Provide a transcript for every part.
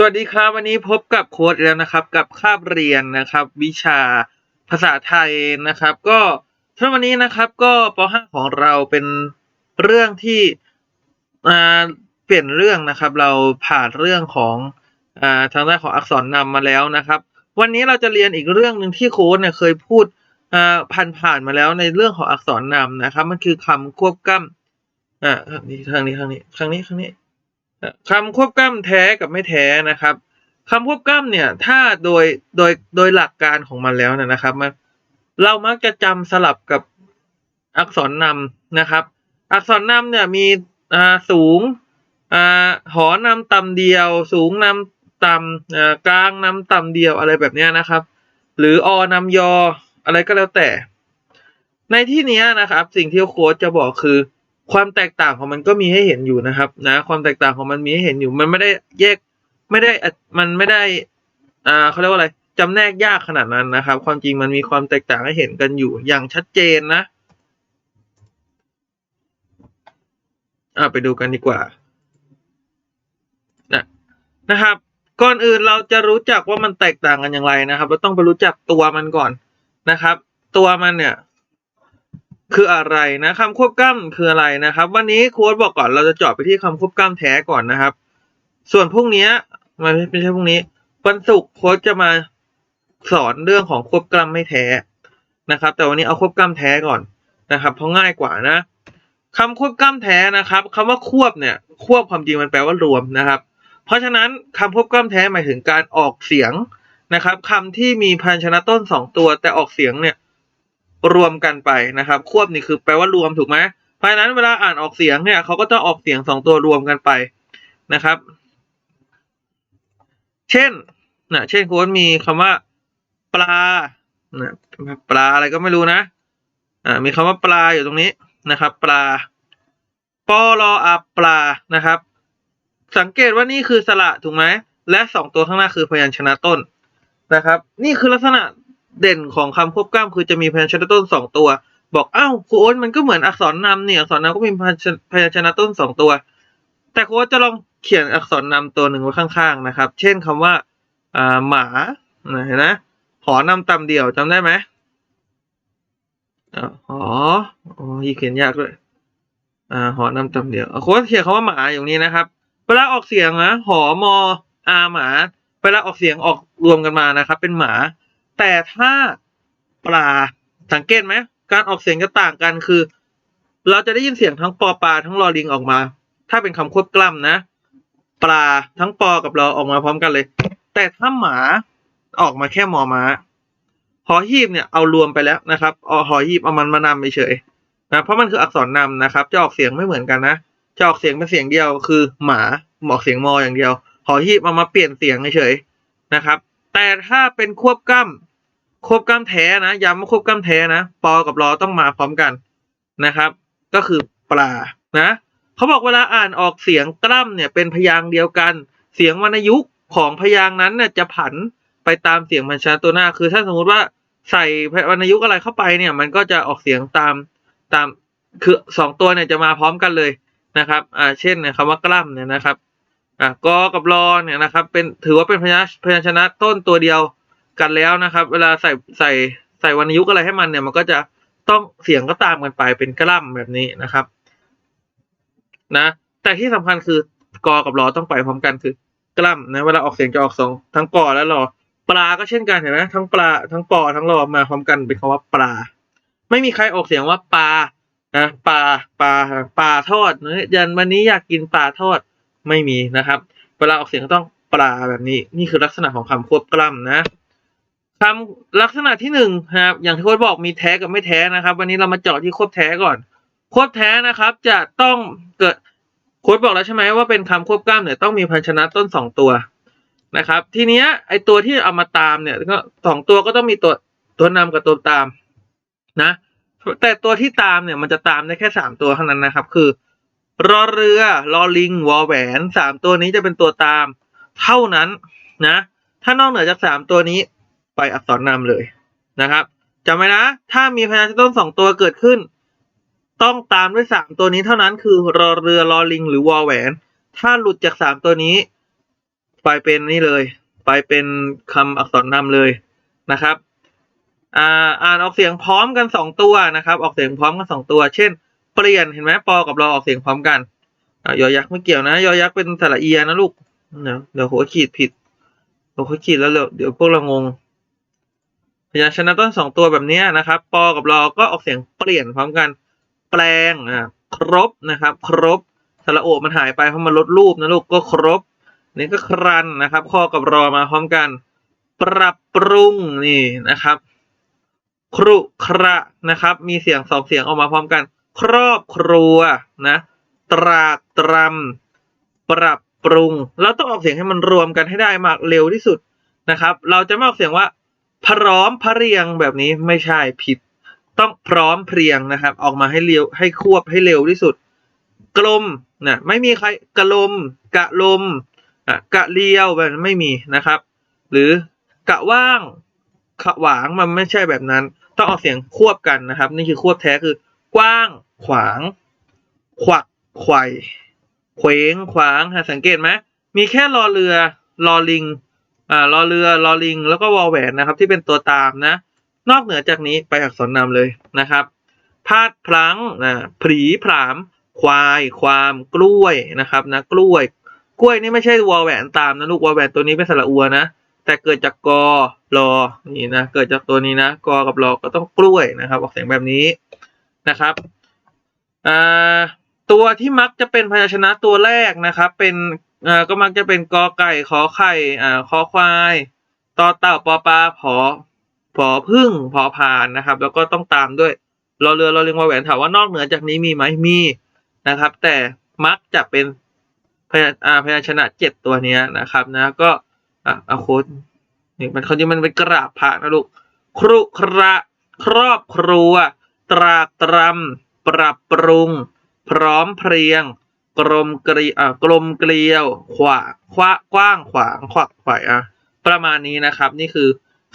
สวัสดีครับวันนี้พบกับโค้ดแล้วนะครับ กับคาบเรียนนะครับ วิชาภาษาไทยนะครับ ก็สำหรับวันนี้นะครับก็ป .5 ของเราเป็นเรื่องที่เปลี่ยนเรื่องนะครับ เราผ่านเรื่องของอทางด้านของอักษรนำมาแล้วนะครับ วันนี้เราจะเรียนอีกเรื่องหนึ่งที่โค้ดเนี่ยเคยพูดผ่านผ่านมาแล้วในเรื่องของอักษรนำนะครับ มันคือคำควบกล้ำอ่าทางนี้ทางนี้ทางนี้ทางนี้ทางนี้ คำควบกล้ำแท้กับไม่แท้นะครับคำควบกล้ำเนี่ยถ้าโดยโดยโดยหลักการของมันแล้วนะนะครับมันเรามักจะจำสลับกับอักษรนำนะครับ อักษรนำเนี่ยมีอ่าสูงอ่าหอนำต่ำเดียว สูงนำต่ำอ่ากลางนำต่ำเดียวอะไรแบบนี้นะครับ หรืออนำยออะไรก็แล้วแต่ ในที่นี้นะครับ สิ่งที่โค้ชจะบอกคือ ความแตกต่างของมันก็มีให้เห็นอยู่นะครับนะ ความแตกต่างของมันมีให้เห็นอยู่ มันไม่ได้แยกไม่ได้มันไม่ได้อ่าเขาเรียกว่าอะไรจำแนกยากขนาดนั้นนะครับ ความจริงมันมีความแตกต่างให้เห็นกันอยู่อย่างชัดเจนนะอ่าไปดูกันดีกว่านะนะครับ ก่อนอื่นเราจะรู้จักว่ามันแตกต่างกันอย่างไรนะครับ เราต้องไปรู้จักตัวมันก่อนนะครับ ตัวมันเนี่ย คืออะไรนะคำควบกล้ำคืออะไรนะครับ วันนี้โค้ดบอกก่อนเราจะเจาะไปที่คำควบกล้ำแท้ก่อนนะครับ ส่วนพรุ่งนี้มันไม่ใช่พรุ่งนี้วันศุกร์โค้ดจะมาสอนเรื่องของควบกล้ำไม่แท้นะครับ แต่วันนี้เอาควบกล้ำแท้ก่อนนะครับ เพราะง่ายกว่านะคำควบกล้ำแท้นะครับคำว่าควบเนี่ย ควบความจริงมันแปลว่ารวมนะครับ เพราะฉะนั้นคำควบกล้ำแท้หมายถึงการออกเสียงนะครับคำที่มีพยัญชนะต้นสองตัว แต่ออกเสียงเนี่ย รวมกันไปนะครับควบนี่คือแปลว่ารวมถูกไหมเพราะฉะนั้นเวลาอ่านออกเสียงเนี่ยเขาก็จะออกเสียงสองตัวรวมกันไปนะครับ เช่นนะเช่นโค้ดมีคำว่า ปลานะปลาอะไรก็ไม่รู้นะอ่ามีคำว่าปลาอยู่ตรงนี้นะครับ ปลาปอลออาปลานะครับ สังเกตว่านี่คือสระถูกไหมและสองตัวข้างหน้าคือพยัญชนะต้นนะครับ นี่คือลักษณะ เด่นของคำควบกล้ำคือจะมีพยัญชนะต้นสองตัว บอกอ้าวครูโอ๊ตมันก็เหมือนอักษรนำเนี่ยอักษรนำก็มีพยัญชนะพยัญชนะต้นสองตัว แต่ครูโอ๊ตจะลองเขียนอักษรนำตัวหนึ่งไว้ข้าง ๆ นะครับ เช่นคำว่าอ่าหมาเห็นไหมหอนำตำเดี่ยวจำได้ไหมอ่าหออ๋อยีเขียนยากด้วยอ่าหอนำตำเดียวอะครูโอ๊ตเขียนคำว่าหมาอย่างนี้นะครับ เวลาออกเสียงนะหอมออาหมา เวลาออกเสียงออกรวมกันมานะครับ เป็นหมา แต่ถ้าปลาสังเกตไหมการออกเสียงจะต่างกันคือ เราจะได้ยินเสียงทั้งปอปลาทั้งลอลิงออกมา ถ้าเป็นคำควบกล้ำนะ ปลาทั้งปอกับรอออกมาพร้อมกันเลย แต่ถ้าหมาออกมาแค่มอม้าหอหีบเนี่ยเอารวมไปแล้วนะครับอหอหีบเอามันมานำไปเฉยนะเพราะมันคืออักษรนำนะครับ จะออกเสียงไม่เหมือนกันนะจะออกเสียงเป็นเสียงเดียวคือหมาออกเสียงมออย่างเดียวหอหีบเอามาเปลี่ยนเสียงเฉยนะครับ แต่ถ้าเป็นควบกล้ำ ควบกล้ำแท้นะย้ำว่าควบกล้ำแท้นะปอกับรอต้องมาพร้อมกันนะครับ ก็คือปลานะเขาบอกเวลาอ่านออกเสียงกล้ำเนี่ยเป็นพยางค์เดียวกัน เสียงวรรณยุกต์ของพยางค์นั้นเนี่ยจะผันไปตามเสียงพยัญชนตัวหน้า คือถ้าสมมติว่าใส่วรรณยุกต์อะไรเข้าไปเนี่ย มันก็จะออกเสียงตามตามคือสองตัวเนี่ยจะมาพร้อมกันเลยนะครับ อ่า เช่นเนี่ยคำว่ากล้ำเนี่ยนะครับ อ่ากอกับรอเนี่ยนะครับ เป็นถือว่าเป็นพยัญพยัญชนะต้นตัวเดียว กันแล้วนะครับ เวลาใส่ใส่ใส่วรรณยุกต์อะไรให้มันเนี่ย มันก็จะต้องเสียงก็ตามกันไปเป็นกล้ำแบบนี้นะครับ นะ แต่ที่สำคัญคือกอกับรอต้องไปพร้อมกันคือกล้ำนะเวลาออกเสียงจะออกสองทั้งกอและรอปลาก็เช่นกันเห็นไหมทั้งปลาทั้งปอทั้งรอมาพร้อมกันเป็นคำว่าปลา ไม่มีใครออกเสียงว่าปลานะปลาปลาปลาทอดเนะยันวันนี้อยากกินปลาทอดไม่มีนะครับ เวลาออกเสียงก็ต้องปลาแบบนี้ นี่คือลักษณะของคำควบกล้ำนะ คำลักษณะที่หนึ่งนะครับ อย่างที่โค้ดบอกมีแท้กับไม่แท้นะครับ วันนี้เรามาเจาะที่ควบแท้ก่อน ควบแท้นะครับ จะต้องเกิดโค้ดบอกแล้วใช่ไหมว่าเป็นคำควบกล้ำเนี่ยต้องมีพยัญชนะต้นสองตัวนะครับ ทีเนี้ยไอตัวที่เอามาตามเนี่ยก็สองตัวก็ต้องมีตัวตัวนำกับตัวตามนะ แต่ตัวที่ตามเนี่ยมันจะตามได้แค่สามตัวเท่านั้นนะครับ คือรอเรือรอลิงวอแหวนสามตัวนี้จะเป็นตัวตาม เท่านั้นนะ ถ้านอกเหนือจากสามตัวนี้ ไปอักษรนำเลยนะครับจำไว้นะ ถ้ามีพยัญชนะต้นสองตัวเกิดขึ้น ต้องตามด้วยสามตัวนี้เท่านั้นคือรอเรือรอลิง หรือวอแหวน ถ้าหลุดจากสามตัวนี้ ไปเป็นนี่เลย ไปเป็นคำอักษรนำเลยนะครับอ่าอ่านออกเสียงพร้อมกันสองตัวนะครับ ออกเสียงพร้อมกันสองตัว เช่น เปลี่ยนเห็นไหมปอกับรอออกเสียงพร้อมกันยอยักษ์ไม่เกี่ยวนะ ยอยักษ์เป็นสระเอียนะลูกเดี๋ยวเดี๋ยวหัวขีดผิดหัวขีดแล้วเดี๋ยวพวกเรางง พยัญชนะต้นสองตัวแบบนี้นะครับปอกับรอก็ออกเสียงเปลี่ยนพร้อมกัน แปลงอ่าครบนะครับ ครบสระโอมันหายไปเพราะมันลดรูปนะลูกก็ครบนี่ก็ครันนะครับข้อกับรอมาพร้อมกัน ปรับปรุงนี่นะครับ ครุคระนะครับ มีเสียงสองเสียงออกมาพร้อมกัน ครอบครัวนะ ตรากตรำปรับปรุง เราต้องออกเสียงให้มันรวมกันให้ได้มากเร็วที่สุดนะครับ เราจะไม่ออกเสียงว่า พร้อมเพรียงแบบนี้ไม่ใช่ผิด ต้องพร้อมเพรียงนะครับ ออกมาให้เร็วให้ควบให้เร็วที่สุด กลมนะไม่มีใครกะลม กะลมอะกะเลียวแบบนั้นไม่มีนะครับ หรือกะว่างขะหวางมันไม่ใช่แบบนั้น ต้องออกเสียงควบกันนะครับ นี่คือควบแท้คือ กว้าง ขวาง ขวักไขว่เขวงขวางหาสังเกตไหมมีแค่รอเรือรอลิง อ่ารอเรือรอลิง แล้วก็วอลแหวนนะครับ ที่เป็นตัวตามนะ นอกเหนือจากนี้ไปอักษรนำเลยนะครับพาดพลั้งนะผรีผาม ควาย ความกล้วยนะครับนะกล้วย กล้วยนี่ไม่ใช่วอลแหวนตามนะลูกวอลแหวนตัวนี้เป็นสระอัวนะแต่เกิดจากกอรอนี่นะเกิดจากตัวนี้นะกอกับรอก็ต้องกล้วยนะครับออกเสียงแบบนี้นะครับอ่าตัวที่มักจะเป็นพยัญชนะตัวแรกนะครับ เป็น อ่าก็มักจะเป็นกอไก่ขอไข่อ่าคอควายต่อเต่าปอปลาผอผอพึ่งผอพานนะครับ แล้วก็ต้องตามด้วยรอเรือรอเรือวอแหวนถามว่านอกเหนือจากนี้มีไหมมีนะครับ แต่มักจะเป็นพยัญอ่าพยัญชนะเจ็ดตัวเนี้ยนะครับนะ ก็อะเอาโค้ดนี่มันเขาจะมันเป็นกราบพระนะลูกครุคระครอบครัว ตรากตรำปรับปรุง พร้อมเพรียง กลมเกลีอ่ากลมเกลียว ขวาขวากว้างขวางขวักไขวอะประมาณนี้นะครับ นี่คือ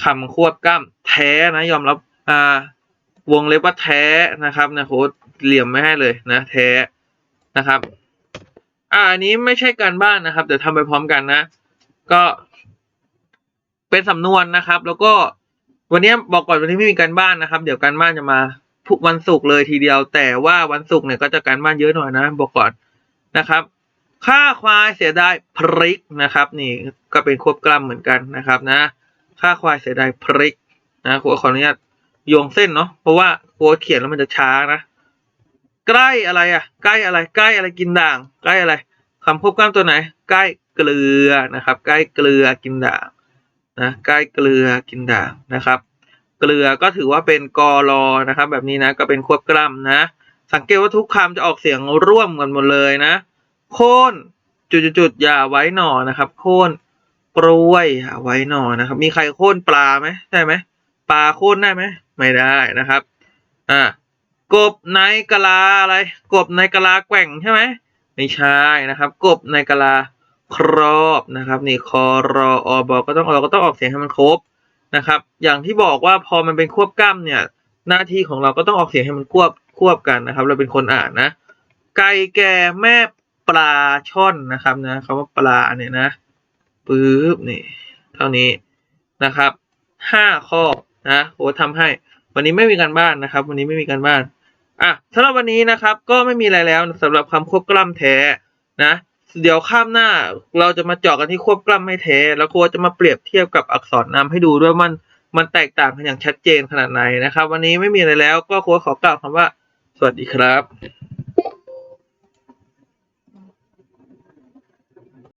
คำควบกล้ำแท้นะยอมรับอ่าวงเล็บว่าแท้นะครับนะโค้ดเหลี่ยมไม่ให้เลยนะ แท้นะครับ อ่าอันนี้ไม่ใช่การบ้านนะครับเดี๋ยวทำไปพร้อมกันนะ ก็เป็นสำนวนนะครับ แล้วก็วันนี้บอกก่อนวันนี้ไม่มีการบ้านนะครับ เดี๋ยวการบ้านจะมาวันศุกร์เลยทีเดียว แต่ว่าวันศุกร์เนี่ยก็จะการบ้านเยอะหน่อยนะ บอกก่อน นะครับค่าควายเสียดายพริกนะครับ นี่ก็เป็นควบกล้ำเหมือนกันนะครับนะ ค่าควายเสียดายพริกนะครูขออนุญาตโยงเส้นเนาะเพราะว่าครูเขียนแล้วมันจะช้านะ ใกล้อะไรอะ ใกล้อะไร ใกล้อะไรกินด่าง ใกล้อะไรคำควบกล้ำตัวไหน ใกล้เกลือนะครับ ใกล้เกลือกินด่างนะใกล้เกลือกินด่างนะครับ เกลือก็ถือว่าเป็นกอรอนะครับ แบบนี้นะก็เป็นควบกล้ำนะ สังเกตว่าทุกคำจะออกเสียงร่วมกันหมดเลยนะ โค่นจุดๆๆอย่าไว้หนอนะครับ โค่นกล้วยอย่าไว้หนอนะครับ มีใครโค่นปลาไหมได้ไหมปลาโค่นได้ไหมไม่ได้นะครับอ่ากบในกะลาอะไร กบในกะลาแกว่งใช่ไหมไม่ใช่นะครับ กบในกะลาครอบนะครับ นี่คอรออบอก็ต้องเราก็ต้องออกเสียงให้มันครบนะครับ อย่างที่บอกว่าพอมันเป็นควบกล้ำเนี่ย หน้าที่ของเราก็ต้องออกเสียงให้มันควบ ควบกันนะครับ เราเป็นคนอ่านนะ ไก่แก่แม่ปลาช่อนนะครับนะคำว่าปลาเนี่ยนะปึ๊บนี่ เท่านี้นะครับห้าข้อนะโอ้ทำให้ วันนี้ไม่มีการบ้านนะครับ วันนี้ไม่มีการบ้านอะสำหรับวันนี้นะครับก็ไม่มีอะไรแล้วสำหรับคำควบกล้ำแท้นะ เดี๋ยวข้ามหน้าเราจะมาเจาะกันที่ควบกล้ำไม่แท้ แล้วครูจะมาเปรียบเทียบกับอักษรนำให้ดูด้วยมันมันแตกต่างกันอย่างชัดเจนขนาดไหนนะครับ วันนี้ไม่มีอะไรแล้วก็ครูขอกล่าวคำว่า สวัสดีครับ